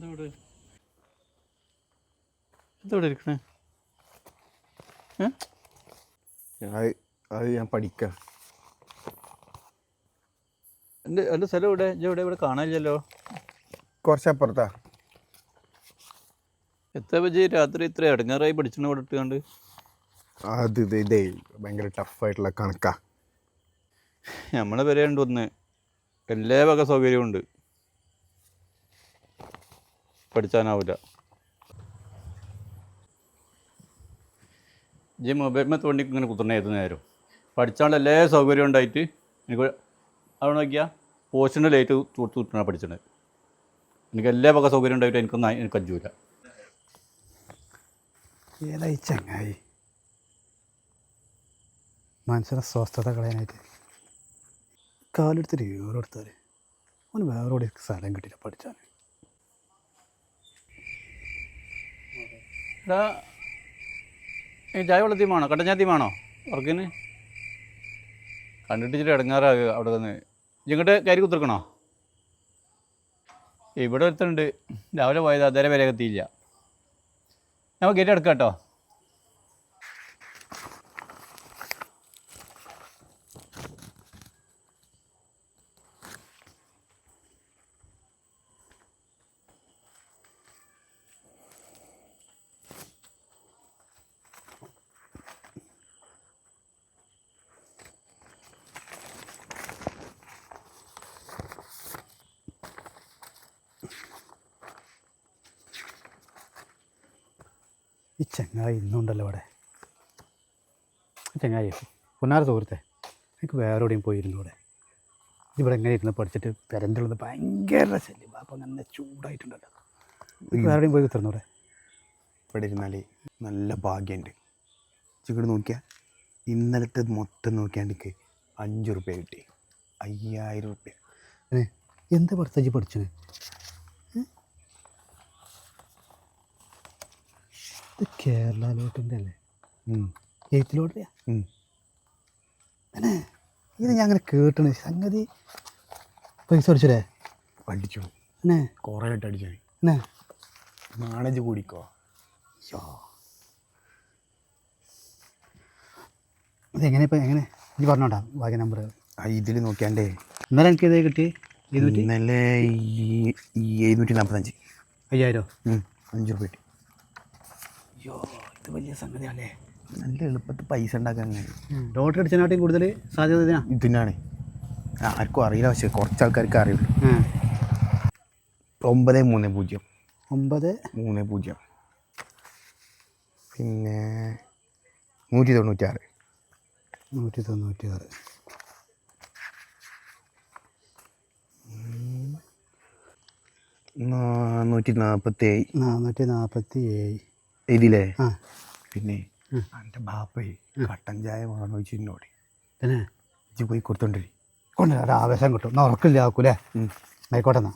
എന്താ ഇവിടെ എന്താ ഇവിടെ ഇരിക്കണേ അത് ഞാൻ പഠിക്കാം. എന്റെ എന്റെ സ്ഥലം ഇവിടെ ഇവിടെ ഇവിടെ കാണാനില്ലല്ലോ. കുറച്ചപ്പുറത്താ. എത്ര ബജി രാത്രി ഇത്ര ഇടങ്ങാറായി പഠിച്ചിട്ട് ഇവിടെ ഇട്ടുകൊണ്ട്? അത് ഇത് ഇതേ ഭയങ്കര ടഫായിട്ടുള്ള കണക്കാ. നമ്മളെ വരെയുണ്ട് ഒന്ന് എല്ലാ വക സൗകര്യവും ഉണ്ട്. പഠിച്ചാനാവില്ല ജി മൊബൈലിൽ തോണ്ടി ഇങ്ങനെ കുത്തണ ഏത് നേരം പഠിച്ചാണ്ട് എല്ലാ സൗകര്യം ഉണ്ടായിട്ട് എനിക്ക് അവിടെ നോക്കിയാൽ പോസ്റ്റിന്റെ ലൈറ്റ് തൂത്ത് കുത്തണ പഠിച്ചത്. എനിക്ക് എല്ലാ വക സൗകര്യം ഉണ്ടായിട്ട് എനിക്കൊന്നും എനിക്ക് അഞ്ചൂല. ഏതായി ചങ്ങായി? മനുഷ്യനെ സ്വസ്ഥത കളയാനായിട്ട്. കാലെടുത്തിട്ട് ഏറെടുത്താൽ അവന് വേറെ സ്ഥലം കിട്ടിയില്ല പഠിച്ചാൽ എടാ ഈ ചായ വെള്ളത്തീമാണോ കട്ടഞ്ഞാത്തീമാണോ ഉറക്കിന്? കണ്ടിട്ട് ഇച്ചിരി ഇടങ്ങാറാകുക അവിടെ നിന്ന്. ഇങ്ങോട്ട് കയറി കുത്തിർക്കണോ ഇവിടെ ഒരുത്തുണ്ട് രാവിലെ പോയത് അതേ വരെ എത്തിയില്ല നമുക്ക് ഗേറ്റ് എടുക്കാം കേട്ടോ. ഈ ചങ്ങായി ഇന്നുണ്ടല്ലോ അവിടെ. ചങ്ങായി പുന്നാര സുഹൃത്തെ എനിക്ക് വേറെ എവിടെയും പോയിരുന്നു ഇവിടെ ഇവിടെ എങ്ങനെ ഇരുന്ന് പഠിച്ചിട്ട് പെരന്തുള്ളത് ഭയങ്കര ശല്യം. അപ്പം നല്ല ചൂടായിട്ടുണ്ടല്ലോ. വേറെ എവിടെയും പോയി കുത്തിരുന്നു ഇവിടെ ഇവിടെ ഇരുന്നാൽ നല്ല ഭാഗ്യമുണ്ട് ചിക്കട് നോക്കിയാൽ ഇന്നലത്തെ മൊത്തം നോക്കിയാണ്ടിക്ക് അഞ്ച് റുപ്യ കിട്ടി. അയ്യായിരം റുപ്യ എന്ത് പഠിത്തജി പഠിച്ചത്? ഇത് കേരള ലോട്ടിന്റെ അല്ലേ എയ്ത്ത് ലോട്ടറിയാ പിന്നെ ഇത് ഞാൻ അങ്ങനെ കേട്ടണ സംഗതി പൈസ അടിച്ചില്ലേ പഠിച്ചു. എന്നെ? കുറേ ആയിട്ട് അടിച്ചാൽ എന്നെ? മാനേജ് കൂടിക്കോ? യോ ഇതെങ്ങനെ ഇപ്പം എങ്ങനെ? നീ പറഞ്ഞോട്ടാ ബാക്കി നമ്പർ ഇതിൽ നോക്കിയാണ്ടേ. ഇന്നലെ എനിക്ക് ഇതേ കിട്ടി ഇന്നലെ എഴുന്നൂറ്റി നാൽപ്പത്തഞ്ച്. അയ്യായിരോ? അഞ്ച് റുപ്യ കിട്ടി. അയ്യോ ഇത് വലിയ സംഗതിയാണല്ലേ. നല്ല എളുപ്പത്തിൽ പൈസ ഉണ്ടാക്കാൻ ലോട്ടറി അടിച്ചതിനാട്ടിയും കൂടുതൽ സാധ്യത ഇതിനാ? ഇതിനാണ്. ആർക്കും അറിയില്ല പക്ഷേ കുറച്ച് ആൾക്കാർക്ക് അറിയുള്ളൂ. ഒമ്പത് മൂന്ന് പൂജ്യം. ഒമ്പത് മൂന്ന് പൂജ്യം. പിന്നെ നൂറ്റി തൊണ്ണൂറ്റാറ്. നൂറ്റി തൊണ്ണൂറ്റി ആറ് നാനൂറ്റി നാൽപ്പത്തി ഏഴ് നാനൂറ്റി നാൽപ്പത്തി ഏഴ് ഇതിലേ. പിന്നെ എന്റെ ബാപ്പേ കട്ടൻ ചായ വേണോ ചോദിച്ചു എന്നോട് പിന്നെ? ഇജ്ജ് പോയി കൊടുത്തോണ്ടിരി. കൊണ്ടുവരാം. ആവേശം കിട്ടും. ഉറക്കില്ല ആക്കൂലേ. ആയിക്കോട്ടെ എന്നാ.